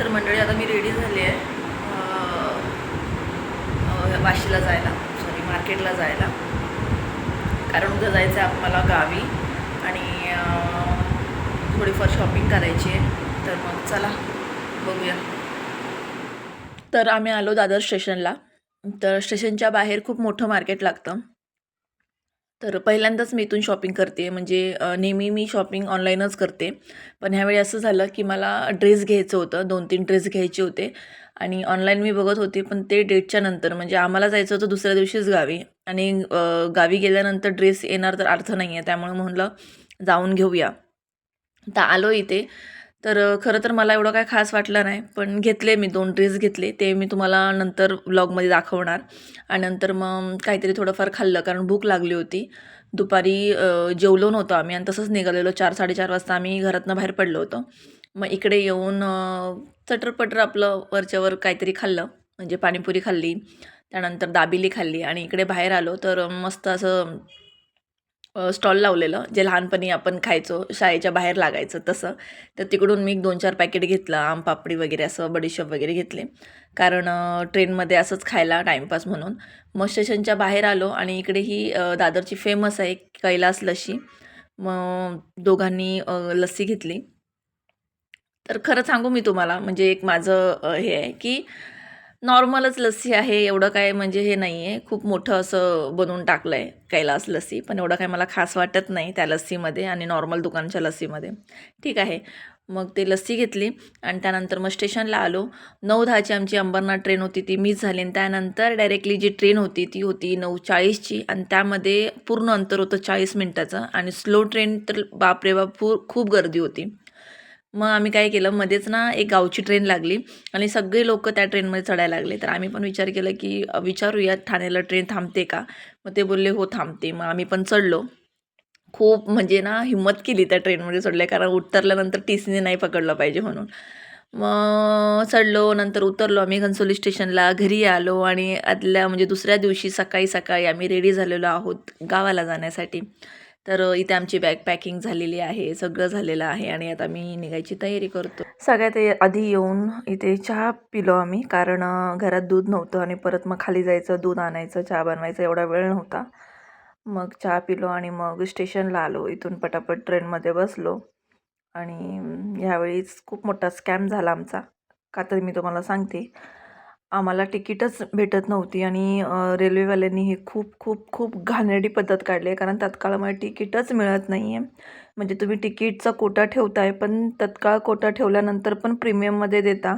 तर मंडळी आता मी रेडी झाली आहे वाशीला जायला. सॉरी मार्केटला जायला. कारण उद्या जायचं आहे मला गावी आणि थोडीफार शॉपिंग करायची आहे. तर मग चला बघूया. तर आम्ही आलो दादर स्टेशनला तर स्टेशनच्या बाहेर खूप मोठं मार्केट लागतं. तर पहिल्यांदाच मी इथून शॉपिंग करते. म्हणजे नेहमी मी शॉपिंग ऑनलाईनच करते. पण ह्यावेळी असं झालं की मला ड्रेस घ्यायचं होतं. दोन तीन ड्रेस घ्यायचे होते. आणि ऑनलाईन मी बघत होते पण ते डेटच्या नंतर म्हणजे आम्हाला जायचं होतं दुसऱ्या दिवशीच गावी. आणि गावी गेल्यानंतर ड्रेस येणार तर अर्थ नाही आहे त्यामुळे म्हणलं जाऊन घेऊया. तर आलो इथे. तर खरं तर मला एवढं काय खास वाटलं नाही पण घेतले मी दोन ड्रेस घेतले ते मी तुम्हाला नंतर ब्लॉगमध्ये दाखवणार. आणि नंतर मग काहीतरी थोडंफार खाल्लं कारण भूक लागली होती. दुपारी जेवलो नव्हतो आम्ही आणि तसंच निघालेलो. चार साडेचार वाजता आम्ही घरातनं बाहेर पडलो होतो. मग इकडे येऊन चटरपटर आपलं वरच्यावर काहीतरी खाल्लं म्हणजे पाणीपुरी खाल्ली. त्यानंतर दाबिली खाल्ली आणि इकडे बाहेर आलो. तर मस्त असं स्टॉल लावलेलं जे लहानपणी आपण खायचो शाळेच्या बाहेर लागायचं तसं. तर तिकडून मी दोन चार पॅकेट घेतलं आम पापडी वगैरे असं बडीशॉप वगैरे घेतले. कारण ट्रेनमध्ये असंच खायला टाईमपास म्हणून. मग स्टेशनच्या बाहेर आलो आणि इकडे ही दादरची फेमस आहे कैलास लस्सी मग दोघांनी लस्सी घेतली. तर खरं सांगू मी तुम्हाला म्हणजे एक माझं हे आहे की नॉर्मलच लस्सी आहे एवढं काय म्हणजे हे नाही आहे खूप मोठं असं बनवून टाकलं आहे कैलास लस्सी पण एवढं काय मला खास वाटत नाही त्या लस्सीमध्ये आणि नॉर्मल दुकानच्या लस्सीमध्ये. ठीक आहे. मग ते लस्सी घेतली आणि त्यानंतर मग स्टेशनला आलो. नऊ दहाची आमची अंबरनाथ ट्रेन होती ती मिस झाली आणि त्यानंतर डायरेक्टली जी ट्रेन होती ती होती नऊ चाळीसची आणि त्यामध्ये पूर्ण अंतर होतं चाळीस मिनटाचं आणि स्लो ट्रेन तर बापरे बाप खूप गर्दी होती. मग आम्ही काय केलं मध्येच ना एक गावची ट्रेन लागली आणि सगळे लोक त्या ट्रेनमध्ये चढायला लागले. तर आम्ही पण विचार केला की विचारूया ठाण्याला ट्रेन थांबते का? मग ते बोलले हो थांबते. मग आम्ही पण चढलो. खूप म्हणजे ना हिंमत केली त्या ट्रेनमध्ये चढले कारण उतरल्यानंतर टी सीने नाही पकडलं पाहिजे म्हणून. मग चढलो नंतर उतरलो आम्ही घनसोली स्टेशनला. घरी आलो आणि आदल्या म्हणजे दुसऱ्या दिवशी सकाळी सकाळी आम्ही रेडी झालेलो आहोत गावाला जाण्यासाठी. तर इथे आमची बॅग पॅकिंग झालेली आहे सगळं झालेलं आहे आणि आता मी निघायची तयारी करतो. सगळ्यात आधी येऊन इथे चहा पिलो आम्ही कारण घरात दूध नव्हतं आणि परत मग खाली जायचं दूध आणायचं चहा बनवायचा एवढा वेळ नव्हता. मग चहा पिलो आणि मग स्टेशनला आलो इथून पटापट ट्रेनमध्ये बसलो. आणि ह्यावेळीच खूप मोठा स्कॅम झाला आमचा. का तर मी तुम्हाला सांगते. आम्हाला तिकीटच भेटत नव्हती आणि रेल्वेवाल्यांनी हे खूप खूप खूप घाणेरडी पद्धत काढली आहे. कारण तत्काळमध्ये तिकीटच मिळत नाही आहे म्हणजे तुम्ही तिकीटचा कोटा ठेवताय पण तत्काळ कोटा ठेवल्यानंतर पण प्रीमियममध्ये देता.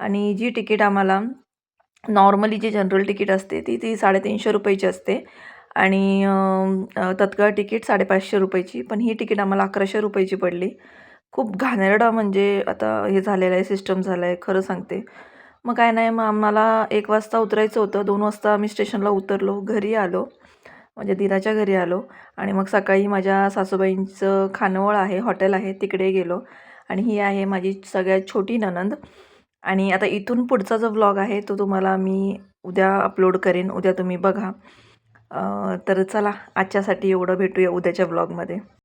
आणि जी तिकीट आम्हाला नॉर्मली जी जनरल तिकीट असते ती ती साडेतीनशे रुपयाची असते. आणि तत्काळ तिकीट साडेपाचशे रुपयाची. पण ही तिकीट आम्हाला अकराशे रुपयाची पडली. खूप घाणेरडा म्हणजे आता हे झालेलं आहे सिस्टम झालं आहे खरं सांगते. मग काय नाही मग आम्हाला एक वाजता उतरायचं होतं. दोन वाजता आम्ही स्टेशनला उतरलो घरी आलो. म्हणजे दिराच्या घरी आलो. आणि मग सकाळी माझ्या सासूबाईंचं खानवळ आहे हॉटेल आहे तिकडे गेलो. आणि ही आहे माझी सगळ्यात छोटी ननंद आणि आता इथून पुढचा जो व्लॉग आहे तो तुम्हाला मी उद्या अपलोड करेन. उद्या तुम्ही बघा. तर चला आजच्यासाठी एवढं भेटूया उद्याच्या व्लॉगमध्ये